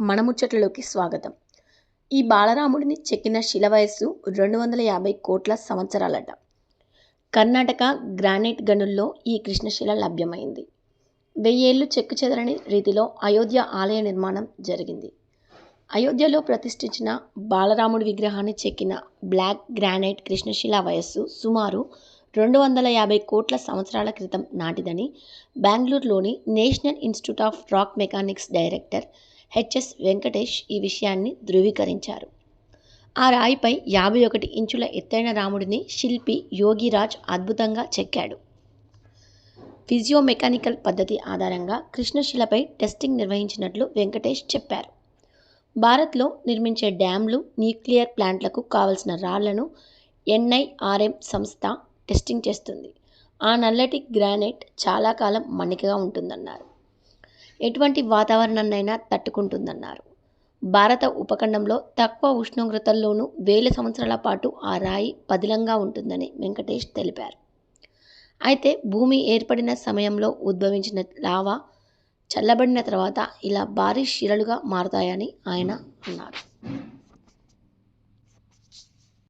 మనముచ్చట్లలోకి స్వాగతం. ఈ బాలరాముడిని చెక్కిన శిల వయస్సు రెండు వందల యాభై కోట్ల సంవత్సరాలట. కర్ణాటక గ్రానైట్ గనుల్లో ఈ కృష్ణశిల లభ్యమైంది. వెయ్యేళ్ళు చెక్కు చెదరని రీతిలో అయోధ్య ఆలయ నిర్మాణం జరిగింది. అయోధ్యలో ప్రతిష్ఠించిన బాలరాముడి విగ్రహాన్ని చెక్కిన బ్లాక్ గ్రానైట్ కృష్ణశిల వయస్సు సుమారు రెండు వందల యాభై కోట్ల సంవత్సరాల క్రితం నాటిదని బెంగళూరులోని national institute of rock mechanics director H S Venkatesh ఈ విషయాన్ని ధృవీకరించారు. ఆ రాయిపై యాభై ఒకటి ఇంచుల ఎత్తైన రాముడిని శిల్పి యోగిరాజ్ అద్భుతంగా చెక్కాడు. ఫిజియోమెకానికల్ పద్ధతి ఆధారంగా కృష్ణశిలపై టెస్టింగ్ నిర్వహించినట్లు వెంకటేష్ చెప్పారు. భారత్లో నిర్మించే డ్యామ్లు న్యూక్లియర్ ప్లాంట్లకు కావలసిన రాళ్ళను ఎన్ఐఆర్ఎం సంస్థ టెస్టింగ్ చేస్తుంది. ఆ నల్లటి గ్రానైట్ చాలా కాలం మన్నికగా ఉంటుందన్నారు. ఎటువంటి వాతావరణాన్నైనా తట్టుకుంటుందన్నారు. భారత ఉపఖండంలో తక్కువ ఉష్ణోగ్రతల్లోనూ వేల సంవత్సరాల పాటు ఆ రాయి పదిలంగా ఉంటుందని వెంకటేష్ తెలిపారు. అయితే భూమి ఏర్పడిన సమయంలో ఉద్భవించిన లావా చల్లబడిన తర్వాత ఇలా భారీ శిలలుగా మారుతాయని ఆయన అన్నారు.